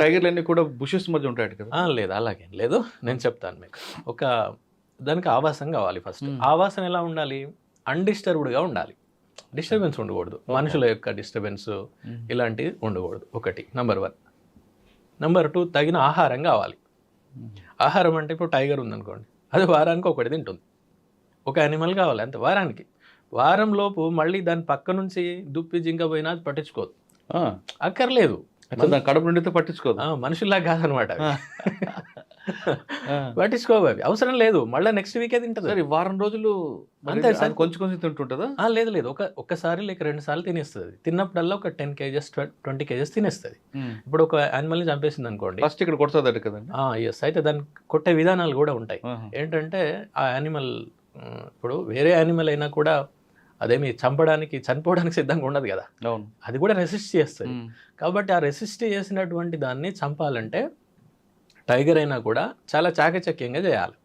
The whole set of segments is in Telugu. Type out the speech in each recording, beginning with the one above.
టైగర్లు అన్ని కూడా బుషెస్ మధ్య ఉంటాయి కదా? లేదు అలాగేం. లేదు నేను చెప్తాను మీకు. ఒక దానికి ఆవాసం కావాలి ఫస్ట్. ఆవాసం ఎలా ఉండాలి? అన్డిస్టర్బ్డ్గా ఉండాలి. డిస్టర్బెన్స్ ఉండకూడదు. మనుషుల యొక్క డిస్టర్బెన్స్ ఇలాంటివి ఉండకూడదు. ఒకటి. నంబర్ వన్ నెంబర్ టూ తగిన ఆహారం కావాలి. ఆహారం అంటే ఇప్పుడు టైగర్ ఉందనుకోండి. అది వారానికి ఒకటి తింటుంది. ఒక యానిమల్ కావాలి అంతే వారానికి. వారం లోపు మళ్ళీ దాని పక్క నుంచి దుప్పి జింక పోయినా అది పట్టించుకోదు. అక్కర్లేదు. కడుపు నిండితే పట్టించుకోదు. ఆ, మనుషుల్లా కాదనమాట. ఆ. పట్టించుకోవు అవి. అవసరం లేదు. మళ్ళీ నెక్స్ట్ వీకే తింటుంది. సరే వారం రోజులు అంతే సార్. కొంచెం కొంచెం తింటుంటుందా? లేదు లేదు. ఒక ఒక్కసారి లేక రెండు సార్లు తినేస్తుంది. తిన్నప్పుడల్లా ఒక టెన్ కేజెస్ ట్వంటీ కేజెస్ తినేస్తుంది. ఇప్పుడు ఒక యానిమల్ని చంపేసింది అనుకోండి ఫస్ట్ ఇక్కడ కొడుతుంది కదండి. ఎస్ అయితే దాన్ని కొట్టే విధానాలు కూడా ఉంటాయి. ఏంటంటే ఆ యానిమల్ ఇప్పుడు వేరే యానిమల్ అయినా కూడా అదేమి చంపడానికి చనిపోవడానికి సిద్ధంగా ఉండదు కదా. అవును. అది కూడా రెసిస్ట్ చేస్తుంది. కాబట్టి ఆ రెసిస్ట్ చేసినటువంటి దాన్ని చంపాలంటే టైగర్ అయినా కూడా చాలా చాకచక్యంగా చేయాలి.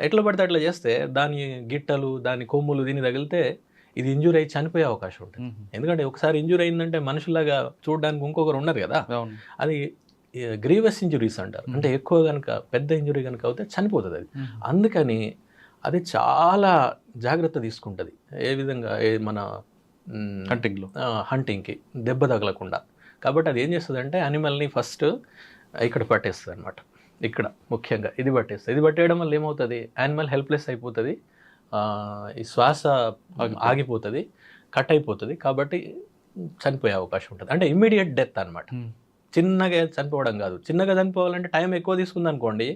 ఎట్లా పడితే అట్లా చేస్తే దాని గిట్టలు దాని కొమ్ములు దీన్ని తగిలితే ఇది ఇంజూర్ అయ్యి చనిపోయే అవకాశం ఉంటుంది. ఎందుకంటే ఒకసారి ఇంజూర్ అయిందంటే మనుషులాగా చూడడానికి ఇంకొకరు ఉన్నారు కదా. అది గ్రీవస్ ఇంజురీస్ అంటారు. అంటే ఎక్కువ కనుక పెద్ద ఇంజురీ కనుక అవుతే చనిపోతుంది అది. అందుకని అది చాలా జాగ్రత్త తీసుకుంటుంది. ఏ విధంగా? ఏ మన మ్, హంటింగ్లో ఆ, హంటింగ్కి దెబ్బ తగలకుండా. కాబట్టి అది ఏం చేస్తుంది అంటే యానిమల్ని ఫస్ట్ ఇక్కడ పట్టేస్తుంది అనమాట ఇక్కడ ముఖ్యంగా ఇది పట్టేస్తుంది. ఇది పట్టేయడం వల్ల ఏమవుతుంది? యానిమల్ హెల్ప్లెస్ అయిపోతుంది. ఈ శ్వాస ఆగిపోతుంది. కట్ అయిపోతుంది. కాబట్టి చనిపోయే అవకాశం ఉంటుంది. అంటే ఇమ్మీడియట్ డెత్ అనమాట. చిన్నగా చనిపోవడం కాదు. చిన్నగా చనిపోవాలంటే టైం ఎక్కువ తీసుకుంది అనుకోండి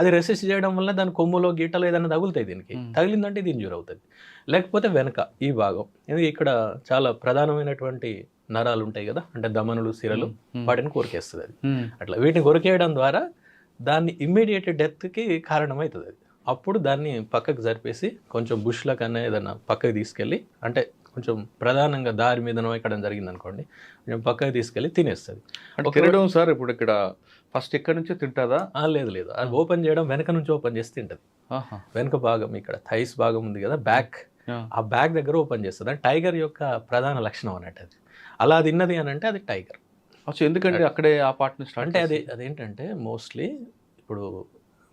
అది రెసిస్ట్ చేయడం వల్ల దాని కొమ్ములో గీటలో ఏదైనా తగులుతాయి దీనికి. తగిలిందంటే ఇది ఇంజూర్ అవుతుంది లేకపోతే వెనక ఈ భాగం. ఇది ఇక్కడ చాలా ప్రధానమైనటువంటి నరాలు ఉంటాయి కదా అంటే దమనులు సిరలు. వాటిని కొరికేస్తుంది అది. అట్లా వీటిని కొరికేయడం ద్వారా దాన్ని ఇమ్మీడియట్ డెత్కి కారణమవుతుంది అది. అప్పుడు దాన్ని పక్కకు జరిపేసి కొంచెం బుష్ల కన్నా ఏదైనా పక్కకి తీసుకెళ్ళి అంటే కొంచెం ప్రధానంగా దారి మీదనో ఎక్కడ జరిగింది అనుకోండి కొంచెం పక్కకి తీసుకెళ్ళి తినేస్తుంది. అంటే తినడం సార్ ఇప్పుడు ఇక్కడ ఫస్ట్ ఇక్కడ నుంచే తింటాదా? లేదు లేదు. అది ఓపెన్ చేయడం వెనక నుంచి ఓపెన్ చేసి తింటది. వెనక భాగం ఇక్కడ థైస్ భాగం ఉంది కదా బ్యాక్. ఆ. బ్యాక్ దగ్గర ఓపెన్ చేస్తుంది అంటే టైగర్ యొక్క ప్రధాన లక్షణం అన్నట్టు అది. అలా తిన్నది అని అంటే అది టైగర్. అచ్చా ఎందుకంటే అక్కడే ఆ పార్ట్ నుంచి స్టార్ట్ అంటే అది అదేంటంటే మోస్ట్లీ ఇప్పుడు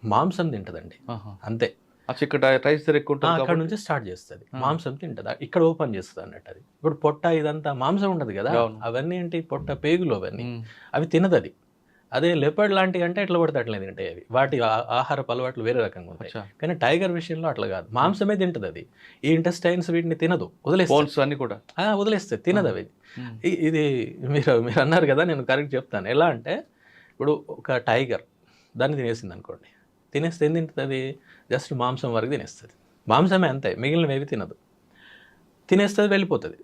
మాంసం తింటదండి. అంతే. అచ్చా ఇక్కడ రైస్ ధర ఎక్కువ అక్కడ నుంచి స్టార్ట్ చేస్తుంది. మాంసం తింటది. ఇక్కడ ఓపెన్ చేస్తుంది అన్నట్టు అది. ఇప్పుడు పొట్ట ఇదంతా మాంసం ఉండదు కదా. అవును. అవన్నీ ఏంటి? పొట్ట పేగులు అవన్నీ. అవి తినదు అది అదే లెపర్డ్ లాంటివి అంటే ఎట్లా పడితే అట్లే తింటాయి అవి. వాటి ఆ- ఆహారపు అలవాట్లు వేరే రకంగా ఉంటాయి. కానీ టైగర్ విషయంలో అట్లా కాదు. మాంసమే తింటది అది ఈ ఇంటెస్టైన్స్ వీటిని తినదు. వదిలేస్తుంది. బోన్స్ అన్ని కూడా. ఆ, వదిలేస్తుంది. తినదు అవి. ఇది మీరు మీరు అన్నారు కదా నేను కరెక్ట్ చెప్తాను. ఎలా అంటే ఇప్పుడు ఒక టైగర్ దాన్ని తినేసింది అనుకోండి. తినేస్తే ఏం తింటుంది జస్ట్ మాంసం వరకు తినేస్తుంది. మాంసమే అంతే. మిగిలినవి ఏవి తినదు. తినేస్తుంది వెళ్ళిపోతుంది.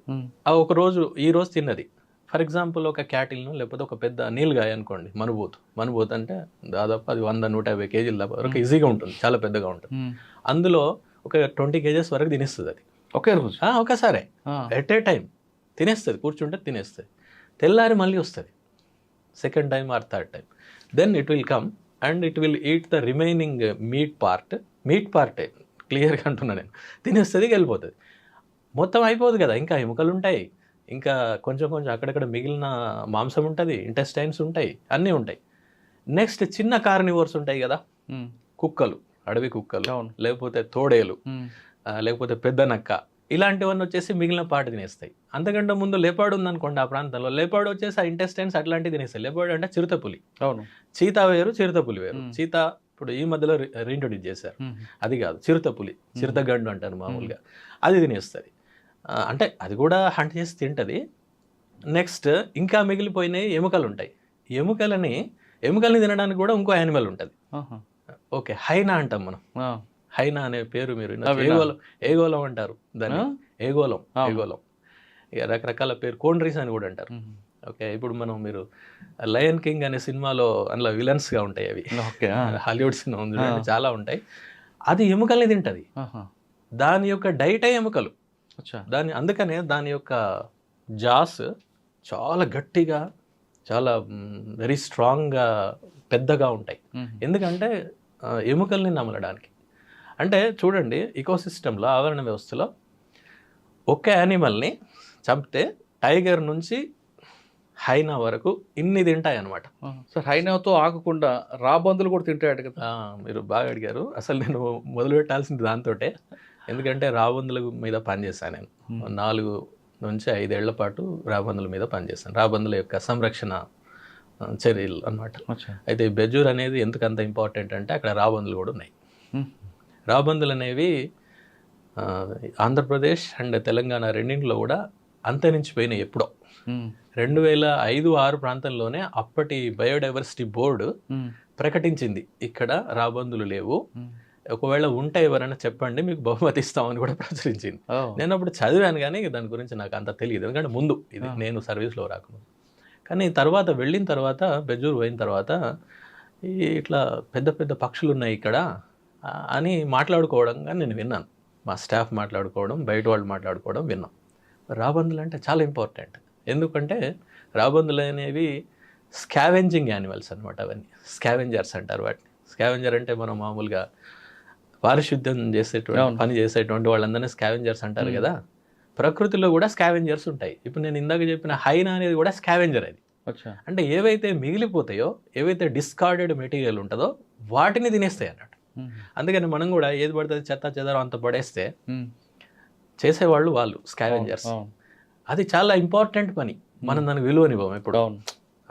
ఆ ఒక రోజు ఈ రోజు తిన్నది. ఫర్ ఎగ్జాంపుల్ ఒక క్యాటిల్ను లేకపోతే ఒక పెద్ద నీలుగాయ అనుకోండి మనుబోతు మనుబోతు అంటే దాదాపు అది వంద నూట యాభై కేజీల దాకా వరకు ఈజీగా ఉంటుంది చాలా పెద్దగా ఉంటుంది. అందులో ఒక ట్వంటీ కేజెస్ వరకు తినేస్తుంది అది. ఒకే రోజు? ఒకసారే. ఎట్ ఏ టైం తినేస్తుంది కూర్చుంటే తినేస్తుంది. తెల్లారి మళ్ళీ వస్తుంది. Second time or third time then it will come and it will eat the remaining meat part meat పార్టే క్లియర్గా అంటున్నా నేను. తినేస్తుంది వెళ్ళిపోతుంది. మొత్తం అయిపోదు కదా ఇంకా ఎముకలు ఉంటాయి. ఇంకా కొంచెం కొంచెం అక్కడక్కడ మిగిలిన మాంసం ఉంటుంది ఇంటెస్టైన్స్ ఉంటాయి అన్నీ ఉంటాయి. నెక్స్ట్ చిన్న కార్నివర్స్ ఉంటాయి కదా. కుక్కలు అడవి కుక్కలు లేకపోతే తోడేలు లేకపోతే పెద్ద నక్క ఇలాంటివన్నీ వచ్చేసి మిగిలిన పాట తినేస్తాయి. అంతకంటే ముందు లేపాడు ఉందనుకోండి ఆ ప్రాంతంలో లేపాడు వచ్చేసి ఆ ఇంటెస్టైన్స్ అట్లాంటివి తినేస్తాయి. లేపాడు అంటే చిరుతపులి అవును. చీతా వేరు చిరుతపులి వేరు. చీత ఇప్పుడు ఈ మధ్యలో రీఇంట్రొడ్యూస్ చేశారు. అది కాదు చిరుతపులి చిరుతగండు అంటారు మామూలుగా. అది తినేస్తుంది. అంటే అది కూడా హంట్ చేసి తింటది నెక్స్ట్ ఇంకా మిగిలిపోయినాయి ఎముకలు ఉంటాయి ఎముకలని ఎముకల్ని తినడానికి కూడా ఇంకో యానిమల్ ఉంటుంది. ఓకే హైనా అంటాం మనం. హైనా అనే పేరు మీరు. ఏగోలం ఏగోలం అంటారు దాన్ని ఆ? ఏగోలం. ఏగోలం ఇక రకరకాల పేరు కోండ్రీస్ అని కూడా అంటారు. ఓకే ఇప్పుడు మనం మీరు లయన్ కింగ్ అనే సినిమాలో అందులో విలన్స్గా ఉంటాయి అవి. హాలీవుడ్ సినిమా ఉంది. చాలా ఉంటాయి అది ఎముకల్ని తింటది. దాని యొక్క డైటే ఎముకలు దాని అందుకనే దాని యొక్క జాస్ చాలా గట్టిగా చాలా వెరీ స్ట్రాంగ్గా పెద్దగా ఉంటాయి. ఎందుకంటే ఎముకల్ని నమలడానికి. అంటే చూడండి ఇకోసిస్టంలో ఆవరణ వ్యవస్థలో ఒక యానిమల్ని చంపితే టైగర్ నుంచి హైనా వరకు ఇన్ని తింటాయి అనమాట సార్ హైనాతో ఆగకుండా రాబందులు కూడా తింటాయట కదా. మీరు బాగా అడిగారు. అసలు నేను మొదలు పెట్టాల్సింది దాంతోటే. ఎందుకంటే రాబందుల మీద పనిచేశాను నేను. నాలుగు నుంచి ఐదేళ్ళ పాటు రాబందుల మీద పనిచేశాను రాబందుల యొక్క సంరక్షణ చర్యలు అన్నమాట అచ్చా. అయితే బెజూర్ అనేది ఎందుకు అంత ఇంపార్టెంట్ అంటే అక్కడ రాబందులు కూడా ఉన్నాయి. రాబందులు అనేవి ఆంధ్రప్రదేశ్ అండ్ తెలంగాణ రెండింటిలో కూడా అంతరించిపోయినాయి ఎప్పుడో. రెండు వేల ఐదు ఆరు ప్రాంతంలోనే అప్పటి బయోడైవర్సిటీ బోర్డు. ప్రకటించింది ఇక్కడ రాబందులు లేవు. ఒకవేళ ఉంటే ఎవరైనా చెప్పండి మీకు బహుమతి ఇస్తామని కూడా ప్రచురించింది. నేను అప్పుడు చదివాను కానీ దాని గురించి నాకు అంత తెలియదు. ఎందుకంటే ముందు ఇది. నేను సర్వీస్లో రాకముందు. కానీ తర్వాత వెళ్ళిన తర్వాత బెజూరు పోయిన తర్వాత ఇట్లా పెద్ద పెద్ద పక్షులు ఉన్నాయి ఇక్కడ అని మాట్లాడుకోవడంగా నేను విన్నాను. మా స్టాఫ్ మాట్లాడుకోవడం బయట వాళ్ళు మాట్లాడుకోవడం విన్నాం. రాబందులు అంటే చాలా ఇంపార్టెంట్. ఎందుకంటే రాబందులు అనేవి స్కావెంజింగ్ యానిమల్స్ అనమాట అవన్నీ. స్కావెంజర్స్ అంటారు వాటిని. స్కావెంజర్ అంటే మనం మామూలుగా పారిశుద్ధ్యం చేసేటువంటి. పని చేసేటువంటి వాళ్ళందరినీ స్కావెంజర్స్ అంటారు. కదా? ప్రకృతిలో కూడా స్కావెంజర్స్ ఉంటాయి. ఇప్పుడు నేను ఇందాక చెప్పిన హైనా అనేది కూడా స్కావెంజర్ అది. అంటే ఏవైతే మిగిలిపోతాయో ఏవైతే డిస్కార్డెడ్ మెటీరియల్ ఉంటుందో వాటిని తినేస్తాయి అన్నట్టు. అందుకని మనం కూడా ఏది పడుతుంది చెత్త చెదరం అంత పడేస్తే. చేసేవాళ్ళు వాళ్ళు స్కావెంజర్స్. అది చాలా ఇంపార్టెంట్ పని. మనం దానికి విలువనివ్వం ఇప్పుడు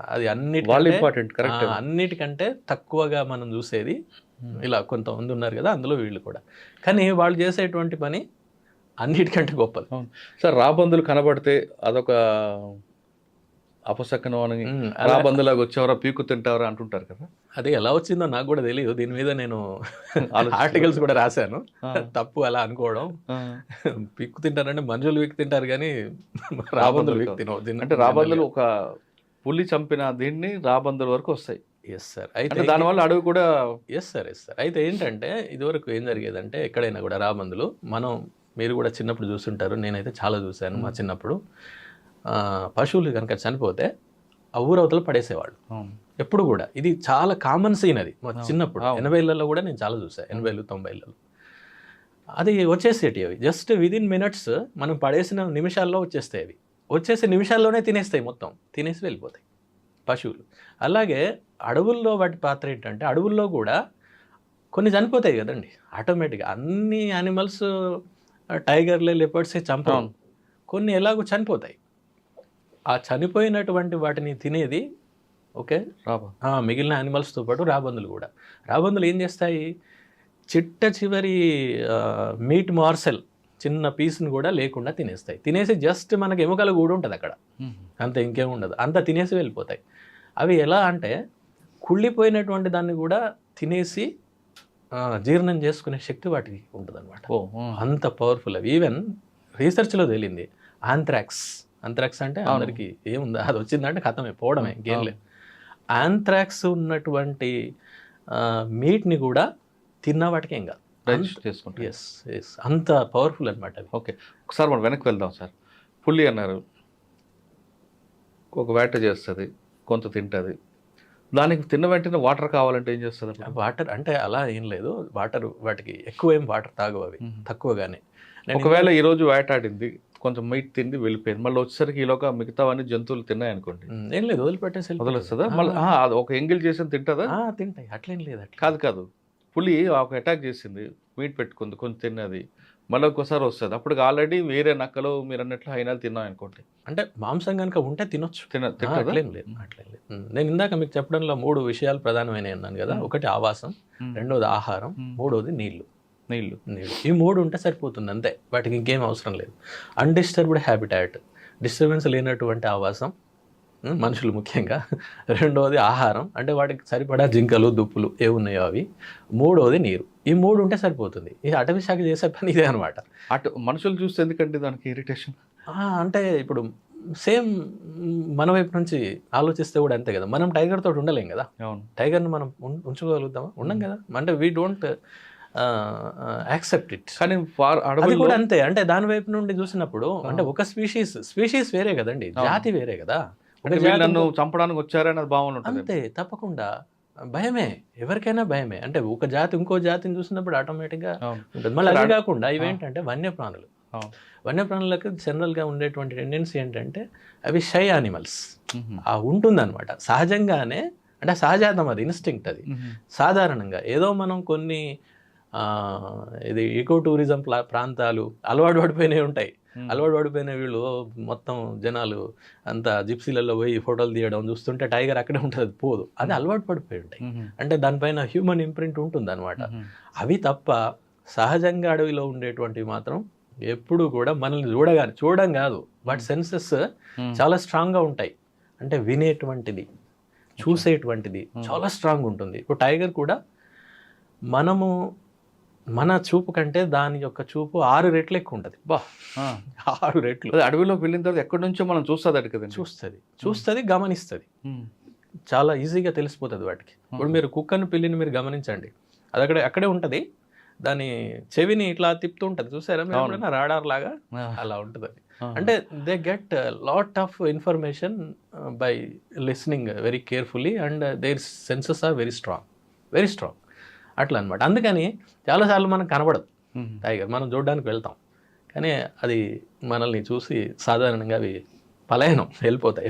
అది అన్నిటి ఇంపార్టెంట్ కరెక్ట్ అన్నిటికంటే తక్కువగా మనం చూసేది ఇలా కొంతమంది ఉన్నారు కదా అందులో వీళ్ళు కూడా. కానీ వాళ్ళు చేసేటువంటి పని అన్నిటికంటే గొప్పది. సార్ రాబందులు కనబడితే అదొక అపశకనం అని రాబందులాగా వచ్చేవరా పీకు తింటావరా అంటుంటారు కదా. అది ఎలా వచ్చిందో నాకు కూడా తెలియదు. దీని మీద నేను. ఆర్టికల్స్ కూడా రాశాను. తప్పు అలా అనుకోవడం. పిక్కు తింటారంటే మనుషులు పిక్కు తింటారు కానీ రాబందులు దీన్ని- అంటే రాబందులు ఒక పులి చంపిన దీన్ని రాబందుల వరకు వస్తాయి. ఎస్ సార్ అయితే దానివల్ల అడవి కూడా ఎస్ సార్ ఎస్ సార్ అయితే ఏంటంటే ఇదివరకు ఏం జరిగేదంటే ఎక్కడైనా కూడా రాబందులు మనం మీరు కూడా చిన్నప్పుడు చూస్తుంటారు నేనైతే చాలా చూశాను మా చిన్నప్పుడు. పశువులు కనుక చనిపోతే ఆ ఊరవతలు పడేసేవాళ్ళు. ఎప్పుడు కూడా. ఇది చాలా కామన్ సీన్ అది మా. చిన్నప్పుడు. ఎనభైలలో కూడా నేను చాలా చూసాను ఎనభైలు తొంభైలలో అది వచ్చేసేటి అవి. జస్ట్ విదిన్ మినిట్స్ మనం పడేసిన నిమిషాల్లో వచ్చేస్తాయి అవి. వచ్చేసి నిమిషాల్లోనే తినేస్తాయి మొత్తం. తినేసి వెళ్ళిపోతాయి పశువులు. అలాగే అడవుల్లో వాటి పాత్ర ఏంటంటే అడవుల్లో కూడా కొన్ని చనిపోతాయి కదండి. ఆటోమేటిక్గా అన్ని యానిమల్స్ టైగర్లే లెపర్డ్సే చంపం అవును. కొన్ని ఎలాగో చనిపోతాయి. ఆ చనిపోయినటువంటి వాటిని తినేది ఓకే మిగిలిన యానిమల్స్తో పాటు రాబందులు కూడా. రాబందులు ఏం చేస్తాయి? చిట్ట చివరి మీట్ మార్సెల్ చిన్న పీస్ని కూడా లేకుండా తినేస్తాయి. తినేసి జస్ట్ మనకి ఎముకల గూడు ఉంటుంది అక్కడ అంత ఇంకేం ఉండదు. అంత తినేసి వెళ్ళిపోతాయి. అవి ఎలా అంటే కుళ్ళిపోయినటువంటి దాన్ని కూడా తినేసి జీర్ణం చేసుకునే శక్తి వాటికి ఉంటుంది ఓ ఆ. అంత పవర్ఫుల్ అవి ఈవెన్ రీసెర్చ్లో తేలింది. ఆంథ్రాక్స్ ఆంథ్రాక్స్ అంటే. అందరికి ఏముంది? అది వచ్చిందంటే కథమే పోవడమే లేదు ఆంథ్రాక్స్ ఉన్నటువంటి మీట్ని కూడా తిన్న వాటికి ఏం కాదు. చేసుకుంటారు. ఎస్ ఎస్ అంత పవర్ఫుల్ అనమాట అవి. ఓకే ఒకసారి మనం వెనక్కి వెళ్దాం సార్. పులి అన్నారు. ఒక వేట చేస్తుంది కొంత తింటుంది. దానికి తిన్న వెంటనే వాటర్ కావాలంటే ఏం చేస్తుంది? వాటర్ అంటే అలా ఏం లేదు. వాటర్ వాటికి ఎక్కువ ఏం వాటర్ తాగవు అవి. తక్కువగానే. ఒకవేళ ఈ రోజు వేటాడింది కొంచెం మీట్ తింది వెళ్ళిపోయింది మళ్ళీ వచ్చేసరికి ఈలోగా మిగతావన్నీ జంతువులు తిన్నాయి అనుకోండి ఏం లేదు వదిలిపెట్టేసి. వదిలేస్తుందా? మళ్ళీ అది ఒక ఎంగిల్ చేసి తింటుందా? తింటాయి. అట్లేం లేదు అట్లా. కాదు కాదు. పులి ఒక అటాక్ చేసింది మీట్ పెట్టుకుంది కొంచెం తిన్నది. మళ్ళీ ఒక్కోసారి వస్తుంది. అప్పుడు ఆల్రెడీ వేరే నక్కలు మీరు అన్నట్లు హైనాలు తిన్నాం అనుకోండి. అంటే మాంసం కనుక ఉంటే తినొచ్చు. తిన అట్లేం లేదు అట్లేం లేదు. మ్మ్. నేను ఇందాక మీకు చెప్పడంలో మూడు విషయాలు ప్రధానమైనవి అన్నాను కదా. ఒకటి ఆవాసం. రెండోది ఆహారం. మూడోది నీళ్ళు. నీళ్ళు నీళ్ళు ఈ మూడు ఉంటే సరిపోతుంది అంతే. వాటికి ఇంకేం అవసరం లేదు. అన్డిస్టర్బ్డ్ హ్యాబిటాట్ డిస్టర్బెన్స్ లేనటువంటి ఆవాసం మనుషులు ముఖ్యంగా. రెండోది ఆహారం. అంటే వాటికి సరిపడా జింకలు దుప్పులు ఏ ఉన్నాయో అవి. మూడోది నీరు. ఈ మూడు ఉంటే సరిపోతుంది. ఈ అటవీ శాఖ చేసే పని ఇదే అనమాట అటు మనుషులు చూస్తే ఎందుకంటే దానికి ఇరిటేషన్ అంటే ఇప్పుడు సేమ్ మన వైపు నుంచి ఆలోచిస్తే కూడా అంతే కదా. మనం టైగర్ తోటి ఉండలేం కదా. టైగర్ని మనం ఉంచుకోగలుగుతామా? ఉండం కదా. అంటే వీ డోంట్ యాక్సెప్ట్ ఇట్ కానీ ఫార్ అది కూడా అంతే. అంటే దాని వైపు నుండి చూసినప్పుడు అంటే ఒక స్పీషీస్ స్పీషీస్ వేరే కదండి. జాతి వేరే కదా. అంటే నన్ను చంపడానికి వచ్చారని అది భావన అంతే తప్పకుండా. భయమే ఎవరికైనా భయమే. అంటే ఒక జాతి ఇంకో జాతిని చూసినప్పుడు ఆటోమేటిక్గా ఉంటుంది. మళ్ళీ అదే కాకుండా ఇవేంటంటే వన్యప్రాణులు. వన్యప్రాణులకు జనరల్గా ఉండేటువంటి టెండెన్సీ ఏంటంటే అవి షై యానిమల్స్ ఉంటుందన్నమాట. సహజంగానే అంటే సహజాతం అది ఇన్స్టింక్ట్ అది. సాధారణంగా ఏదో మనం కొన్ని ఆ, ఇది ఈకో టూరిజం ప్రాంతాలు అలవాటు పడిపోయినవి ఉంటాయి. అలవాటు పడిపోయిన వీళ్ళు మొత్తం జనాలు అంతా జిప్సీలలో పోయి ఫోటోలు తీయడం చూస్తుంటే టైగర్ అక్కడే ఉంటుంది పోదు. అది అలవాటు పడిపోయి ఉంటాయి. అంటే దానిపైన హ్యూమన్ ఇంప్రింట్ ఉంటుంది అనమాట. అవి తప్ప సహజంగా అడవిలో ఉండేటువంటివి మాత్రం ఎప్పుడు కూడా మనల్ని చూడగానే చూడడం కాదు. వాటి సెన్సెస్. చాలా స్ట్రాంగ్గా ఉంటాయి. అంటే వినేటువంటిది చూసేటువంటిది చాలా స్ట్రాంగ్ ఉంటుంది. ఇప్పుడు టైగర్ కూడా మనము మన చూపు కంటే దాని యొక్క చూపు ఆరు రెట్లు ఎక్కువ ఉంటుంది. బా. ఆరు రెట్లు. అడవిలోకి వెళ్ళిన తర్వాత ఎక్కడి నుంచో మనం చూస్తుంది కదండి. చూస్తుంది. చూస్తుంది గమనిస్తుంది. చాలా ఈజీగా తెలిసిపోతుంది వాటికి. ఇప్పుడు మీరు కుక్కను పిల్లిని మీరు గమనించండి. అది అక్కడే అక్కడే ఉంటుంది. దాని చెవిని ఇట్లా తిప్పుతూ ఉంటుంది. చూసారా మీరు రాడార్ లాగా. అలా ఉంటుంది అది. అంటే they get lot of information by listening very carefully and their senses are very strong. Very strong. అట్లా అనమాట అందుకని చాలాసార్లు మనకు కనబడదు. టైగర్ మనం చూడడానికి వెళ్తాం. కానీ అది మనల్ని చూసి సాధారణంగా అవి పలాయనం వెళ్ళిపోతాయి.